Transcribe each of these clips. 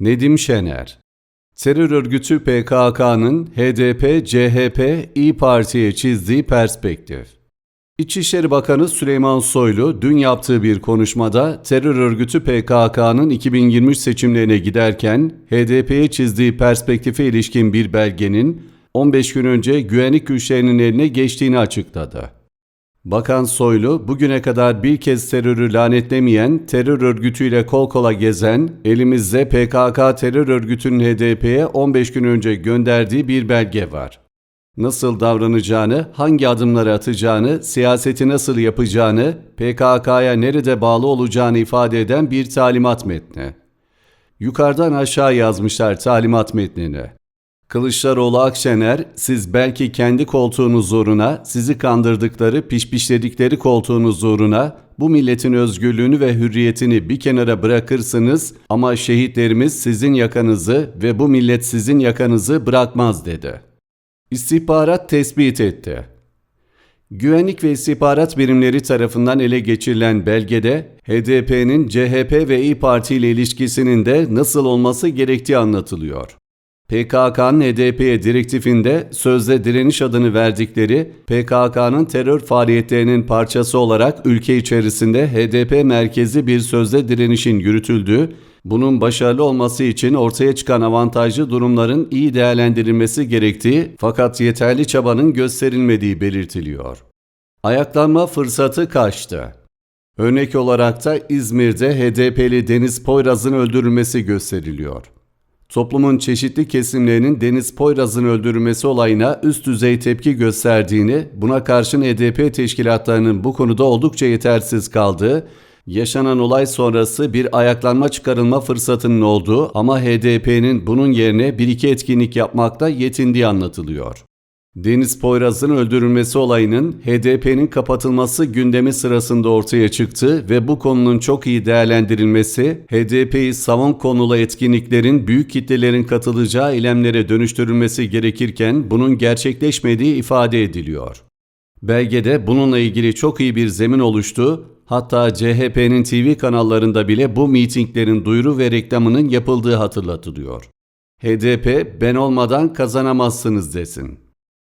Nedim Şener Terör örgütü PKK'nın HDP, CHP, İyi Parti'ye çizdiği perspektif. İçişleri Bakanı Süleyman Soylu dün yaptığı bir konuşmada terör örgütü PKK'nın 2023 seçimlerine giderken HDP'ye çizdiği perspektife ilişkin bir belgenin 15 gün önce güvenlik güçlerinin eline geçtiğini açıkladı. Bakan Soylu, bugüne kadar bir kez terörü lanetlemeyen, terör örgütüyle kol kola gezen, elimizde PKK terör örgütünün HDP'ye 15 gün önce gönderdiği bir belge var. Nasıl davranacağını, hangi adımları atacağını, siyaseti nasıl yapacağını, PKK'ya nerede bağlı olacağını ifade eden bir talimat metni. Yukarıdan aşağı yazmışlar talimat metnini. Kılıçdaroğlu Akşener, siz belki kendi koltuğunuz uğruna, sizi kandırdıkları, pişpişledikleri koltuğunuz uğruna, bu milletin özgürlüğünü ve hürriyetini bir kenara bırakırsınız ama şehitlerimiz sizin yakanızı ve bu millet sizin yakanızı bırakmaz dedi. İstihbarat tespit etti. Güvenlik ve istihbarat birimleri tarafından ele geçirilen belgede HDP'nin CHP ve İyi Parti ile ilişkisinin de nasıl olması gerektiği anlatılıyor. PKK'nın HDP'ye direktifinde sözde direniş adını verdikleri PKK'nın terör faaliyetlerinin parçası olarak ülke içerisinde HDP merkezi bir sözde direnişin yürütüldüğü, bunun başarılı olması için ortaya çıkan avantajlı durumların iyi değerlendirilmesi gerektiği fakat yeterli çabanın gösterilmediği belirtiliyor. Ayaklanma fırsatı kaçtı. Örnek olarak da İzmir'de HDP'li Deniz Poyraz'ın öldürülmesi gösteriliyor. Toplumun çeşitli kesimlerinin Deniz Poyraz'ın öldürülmesi olayına üst düzey tepki gösterdiğini, buna karşın HDP teşkilatlarının bu konuda oldukça yetersiz kaldığı, yaşanan olay sonrası bir ayaklanma çıkarılma fırsatının olduğu ama HDP'nin bunun yerine bir iki etkinlik yapmakta yetindiği anlatılıyor. Deniz Poyraz'ın öldürülmesi olayının HDP'nin kapatılması gündemi sırasında ortaya çıktı ve bu konunun çok iyi değerlendirilmesi, HDP'yi savun konulu etkinliklerin büyük kitlelerin katılacağı eylemlere dönüştürülmesi gerekirken bunun gerçekleşmediği ifade ediliyor. Belgede bununla ilgili çok iyi bir zemin oluştu, hatta CHP'nin TV kanallarında bile bu mitinglerin duyuru ve reklamının yapıldığı hatırlatılıyor. HDP ben olmadan kazanamazsınız desin.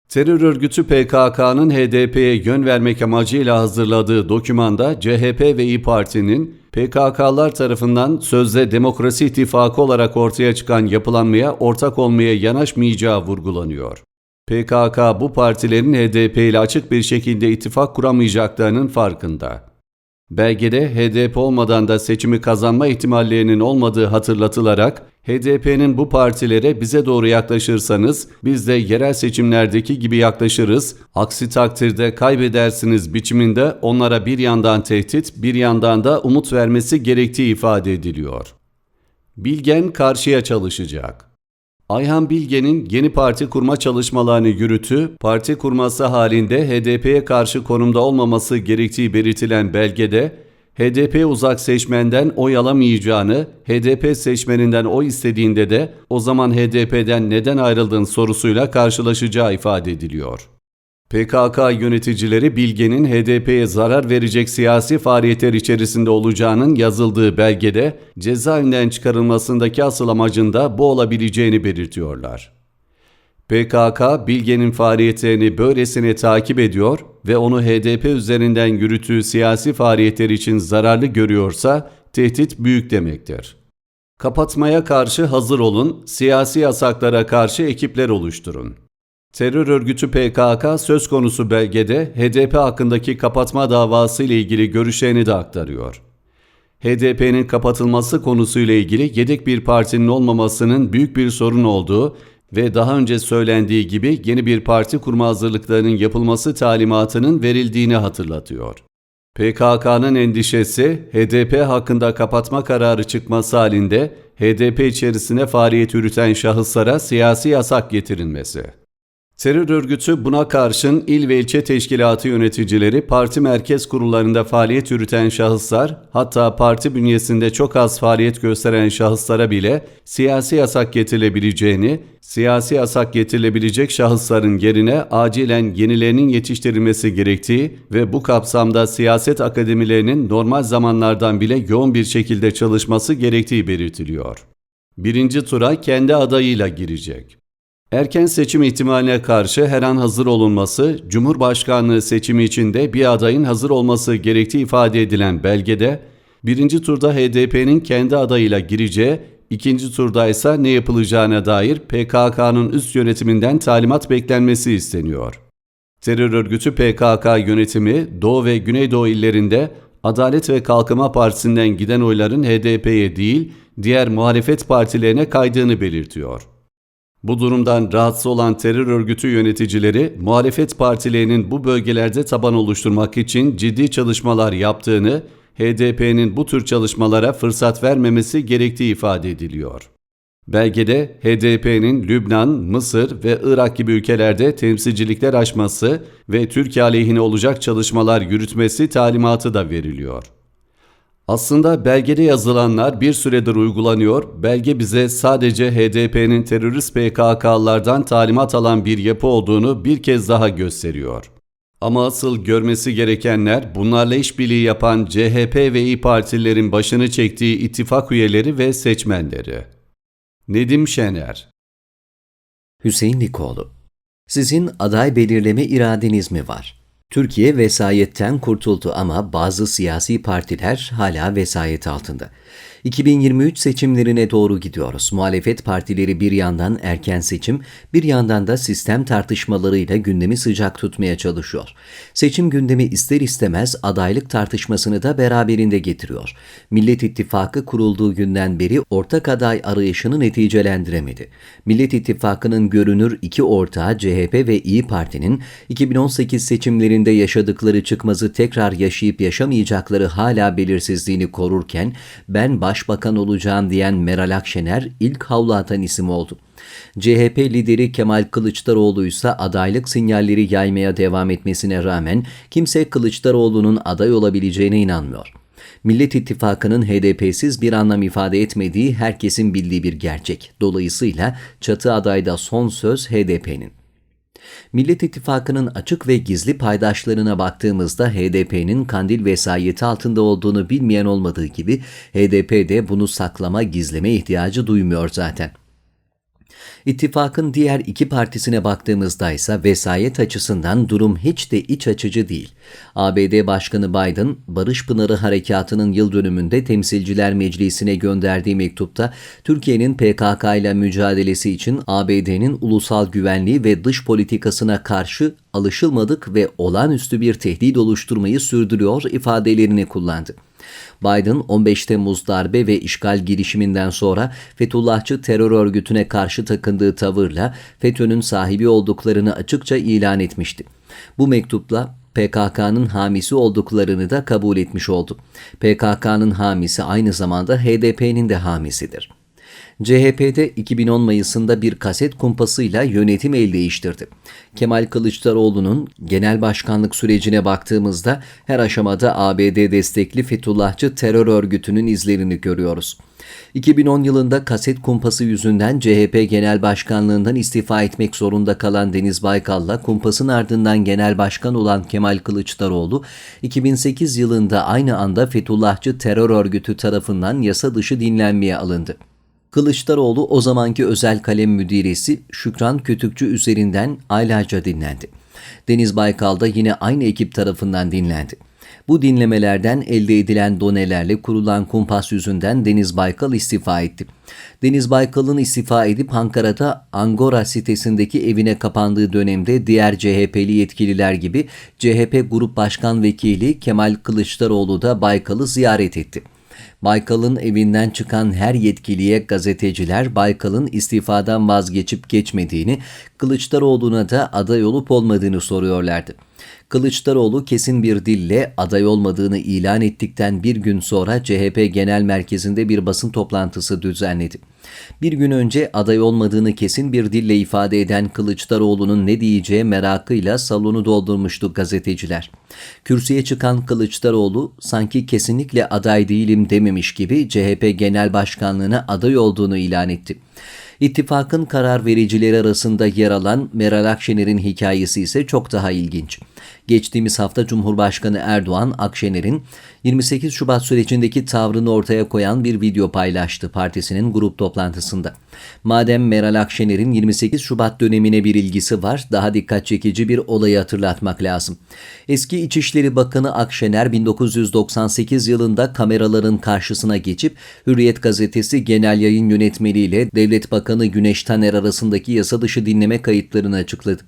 Terör örgütü PKK'nın HDP'ye yön vermek amacıyla hazırladığı dokümanda CHP ve İyi Parti'nin PKK'lar tarafından sözde demokrasi ittifakı olarak ortaya çıkan yapılanmaya ortak olmaya yanaşmayacağı vurgulanıyor. PKK bu partilerin HDP ile açık bir şekilde ittifak kuramayacaklarının farkında. Belgede HDP olmadan da seçimi kazanma ihtimallerinin olmadığı hatırlatılarak HDP'nin bu partilere bize doğru yaklaşırsanız biz de yerel seçimlerdeki gibi yaklaşırız. Aksi takdirde kaybedersiniz biçiminde onlara bir yandan tehdit bir yandan da umut vermesi gerektiği ifade ediliyor. Bilgen karşıya çalışacak. Ayhan Bilge'nin yeni parti kurma çalışmalarını yürütü, parti kurması halinde HDP'ye karşı konumda olmaması gerektiği belirtilen belgede, HDP uzak seçmenden oy alamayacağını, HDP seçmeninden oy istediğinde de o zaman HDP'den neden ayrıldığın sorusuyla karşılaşacağı ifade ediliyor. PKK yöneticileri Bilge'nin HDP'ye zarar verecek siyasi faaliyetler içerisinde olacağının yazıldığı belgede cezaevinden çıkarılmasındaki asıl amacında bu olabileceğini belirtiyorlar. PKK Bilge'nin faaliyetlerini böylesine takip ediyor ve onu HDP üzerinden yürüttüğü siyasi faaliyetler için zararlı görüyorsa tehdit büyük demektir. Kapatmaya karşı hazır olun, siyasi yasaklara karşı ekipler oluşturun. Terör örgütü PKK söz konusu belgede HDP hakkındaki kapatma davası ile ilgili görüşlerini de aktarıyor. HDP'nin kapatılması konusuyla ilgili yedek bir partinin olmamasının büyük bir sorun olduğu ve daha önce söylendiği gibi yeni bir parti kurma hazırlıklarının yapılması talimatının verildiğini hatırlatıyor. PKK'nın endişesi HDP hakkında kapatma kararı çıkması halinde HDP içerisine faaliyet yürüten şahıslara siyasi yasak getirilmesi. Terör örgütü buna karşın il ve ilçe teşkilatı yöneticileri parti merkez kurullarında faaliyet yürüten şahıslar, hatta parti bünyesinde çok az faaliyet gösteren şahıslara bile siyasi yasak getirilebileceğini, siyasi yasak getirilebilecek şahısların yerine acilen yenilerinin yetiştirilmesi gerektiği ve bu kapsamda siyaset akademilerinin normal zamanlardan bile yoğun bir şekilde çalışması gerektiği belirtiliyor. Birinci tura kendi adayıyla girecek. Erken seçim ihtimaline karşı her an hazır olunması, Cumhurbaşkanlığı seçimi için de bir adayın hazır olması gerektiği ifade edilen belgede, birinci turda HDP'nin kendi adayıyla gireceği, ikinci turda ise ne yapılacağına dair PKK'nın üst yönetiminden talimat beklenmesi isteniyor. Terör örgütü PKK yönetimi Doğu ve Güneydoğu illerinde Adalet ve Kalkınma Partisi'nden giden oyların HDP'ye değil, diğer muhalefet partilerine kaydığını belirtiyor. Bu durumdan rahatsız olan terör örgütü yöneticileri, muhalefet partilerinin bu bölgelerde taban oluşturmak için ciddi çalışmalar yaptığını, HDP'nin bu tür çalışmalara fırsat vermemesi gerektiği ifade ediliyor. Belgede HDP'nin Lübnan, Mısır ve Irak gibi ülkelerde temsilcilikler açması ve Türkiye aleyhine olacak çalışmalar yürütmesi talimatı da veriliyor. Aslında belgede yazılanlar bir süredir uygulanıyor. Belge bize sadece HDP'nin terörist PKK'lardan talimat alan bir yapı olduğunu bir kez daha gösteriyor. Ama asıl görmesi gerekenler bunlarla işbirliği yapan CHP ve İyi Partililerin başını çektiği ittifak üyeleri ve seçmenleri. Nedim Şener Hüseyin Likoğlu Sizin aday belirleme iradeniz mi var? Türkiye vesayetten kurtuldu ama bazı siyasi partiler hala vesayet altında. 2023 seçimlerine doğru gidiyoruz. Muhalefet partileri bir yandan erken seçim, bir yandan da sistem tartışmalarıyla gündemi sıcak tutmaya çalışıyor. Seçim gündemi ister istemez adaylık tartışmasını da beraberinde getiriyor. Millet İttifakı kurulduğu günden beri ortak aday arayışını neticelendiremedi. Millet İttifakı'nın görünür iki ortağı CHP ve İyi Parti'nin 2018 seçimlerinde yaşadıkları çıkmazı tekrar yaşayıp yaşamayacakları hala belirsizliğini korurken ben başbakan olacağım diyen Meral Akşener ilk havlu atan isim oldu. CHP lideri Kemal Kılıçdaroğlu ise adaylık sinyalleri yaymaya devam etmesine rağmen kimse Kılıçdaroğlu'nun aday olabileceğine inanmıyor. Millet İttifakı'nın HDP'siz bir anlam ifade etmediği herkesin bildiği bir gerçek. Dolayısıyla çatı adayda son söz HDP'nin. Millet İttifakı'nın açık ve gizli paydaşlarına baktığımızda HDP'nin kandil vesayeti altında olduğunu bilmeyen olmadığı gibi HDP de bunu saklama, gizleme ihtiyacı duymuyor zaten. İttifakın diğer iki partisine baktığımızda ise vesayet açısından durum hiç de iç açıcı değil. ABD Başkanı Biden, Barış Pınarı Harekatı'nın yıl dönümünde Temsilciler Meclisi'ne gönderdiği mektupta Türkiye'nin PKK ile mücadelesi için ABD'nin ulusal güvenliği ve dış politikasına karşı alışılmadık ve olağanüstü bir tehdit oluşturmayı sürdürüyor ifadelerini kullandı. Biden 15 Temmuz darbe ve işgal girişiminden sonra Fethullahçı terör örgütüne karşı takındığı tavırla FETÖ'nün sahibi olduklarını açıkça ilan etmişti. Bu mektupla PKK'nın hamisi olduklarını da kabul etmiş oldu. PKK'nın hamisi aynı zamanda HDP'nin de hamisidir. CHP'de 2010 Mayıs'ında bir kaset kumpasıyla yönetim el değiştirdi. Kemal Kılıçdaroğlu'nun genel başkanlık sürecine baktığımızda her aşamada ABD destekli Fethullahçı terör örgütünün izlerini görüyoruz. 2010 yılında kaset kumpası yüzünden CHP Genel Başkanlığından istifa etmek zorunda kalan Deniz Baykal'la kumpasın ardından genel başkan olan Kemal Kılıçdaroğlu 2008 yılında aynı anda Fethullahçı terör örgütü tarafından yasa dışı dinlenmeye alındı. Kılıçdaroğlu o zamanki özel kalem müdiresi Şükran Kötükçü üzerinden aylarca dinlendi. Deniz Baykal da yine aynı ekip tarafından dinlendi. Bu dinlemelerden elde edilen donelerle kurulan kumpas yüzünden Deniz Baykal istifa etti. Deniz Baykal'ın istifa edip Ankara'da Angora sitesindeki evine kapandığı dönemde diğer CHP'li yetkililer gibi CHP Grup Başkan Vekili Kemal Kılıçdaroğlu da Baykal'ı ziyaret etti. Baykal'ın evinden çıkan her yetkiliye gazeteciler Baykal'ın istifadan vazgeçip geçmediğini, Kılıçdaroğlu'na da aday olup olmadığını soruyorlardı. Kılıçdaroğlu kesin bir dille aday olmadığını ilan ettikten bir gün sonra CHP Genel Merkezi'nde bir basın toplantısı düzenledi. Bir gün önce aday olmadığını kesin bir dille ifade eden Kılıçdaroğlu'nun ne diyeceği merakıyla salonu doldurmuştu gazeteciler. Kürsüye çıkan Kılıçdaroğlu sanki kesinlikle aday değilim dememiş gibi CHP Genel Başkanlığı'na aday olduğunu ilan etti. İttifakın karar vericileri arasında yer alan Meral Akşener'in hikayesi ise çok daha ilginç. Geçtiğimiz hafta Cumhurbaşkanı Erdoğan, Akşener'in 28 Şubat sürecindeki tavrını ortaya koyan bir video paylaştı partisinin grup toplantısında. Madem Meral Akşener'in 28 Şubat dönemine bir ilgisi var, daha dikkat çekici bir olayı hatırlatmak lazım. Eski İçişleri Bakanı Akşener 1998 yılında kameraların karşısına geçip Hürriyet Gazetesi Genel Yayın Yönetmeliğiyle Devlet Bakanı Güneş Taner arasındaki yasa dışı dinleme kayıtlarını açıkladı.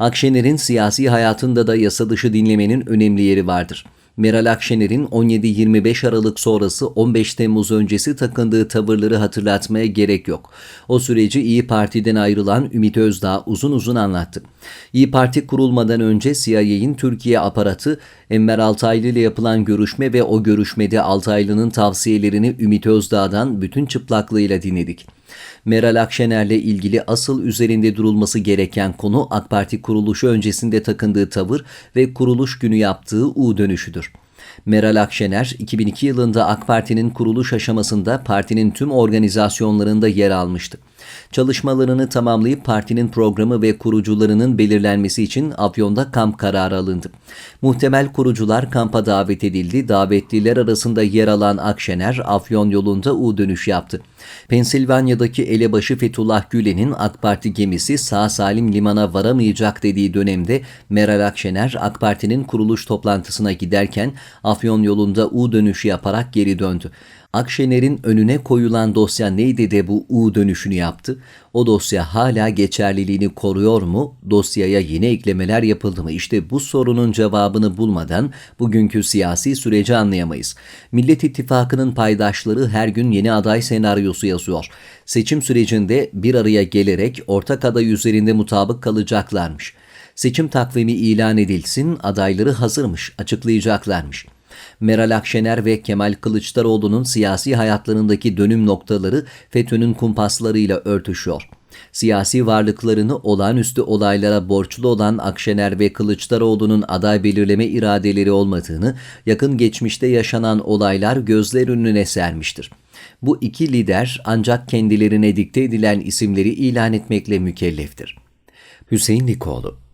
Akşener'in siyasi hayatında da yasa dışı dinlemenin önemli yeri vardır. Meral Akşener'in 17-25 Aralık sonrası 15 Temmuz öncesi takındığı tavırları hatırlatmaya gerek yok. O süreci İyi Parti'den ayrılan Ümit Özdağ uzun uzun anlattı. İyi Parti kurulmadan önce CIA'in Türkiye aparatı Enver Altaylı ile yapılan görüşme ve o görüşmede Altaylı'nın tavsiyelerini Ümit Özdağ'dan bütün çıplaklığıyla dinledik. Meral Akşener'le ilgili asıl üzerinde durulması gereken konu AK Parti kuruluşu öncesinde takındığı tavır ve kuruluş günü yaptığı U dönüşüdür. Meral Akşener 2002 yılında AK Parti'nin kuruluş aşamasında partinin tüm organizasyonlarında yer almıştı. Çalışmalarını tamamlayıp partinin programı ve kurucularının belirlenmesi için Afyon'da kamp kararı alındı. Muhtemel kurucular kampa davet edildi. Davetliler arasında yer alan Akşener Afyon yolunda U dönüş yaptı. Pensilvanya'daki elebaşı Fethullah Gülen'in AK Parti gemisi sağ salim limana varamayacak dediği dönemde Meral Akşener AK Parti'nin kuruluş toplantısına giderken Afyon yolunda U dönüşü yaparak geri döndü. Akşener'in önüne koyulan dosya neydi de bu U dönüşünü yaptı? O dosya hala geçerliliğini koruyor mu? Dosyaya yeni eklemeler yapıldı mı? İşte bu sorunun cevabını bulmadan bugünkü siyasi süreci anlayamayız. Millet İttifakı'nın paydaşları her gün yeni aday senaryosu yazıyor. Seçim sürecinde bir araya gelerek ortak aday üzerinde mutabık kalacaklarmış. Seçim takvimi ilan edilsin, adayları hazırmış, açıklayacaklarmış. Meral Akşener ve Kemal Kılıçdaroğlu'nun siyasi hayatlarındaki dönüm noktaları FETÖ'nün kumpaslarıyla örtüşüyor. Siyasi varlıklarını olağanüstü olaylara borçlu olan Akşener ve Kılıçdaroğlu'nun aday belirleme iradeleri olmadığını, yakın geçmişte yaşanan olaylar gözler önüne sermiştir. Bu iki lider ancak kendilerine dikte edilen isimleri ilan etmekle mükelleftir. Hüseyin Nikoğlu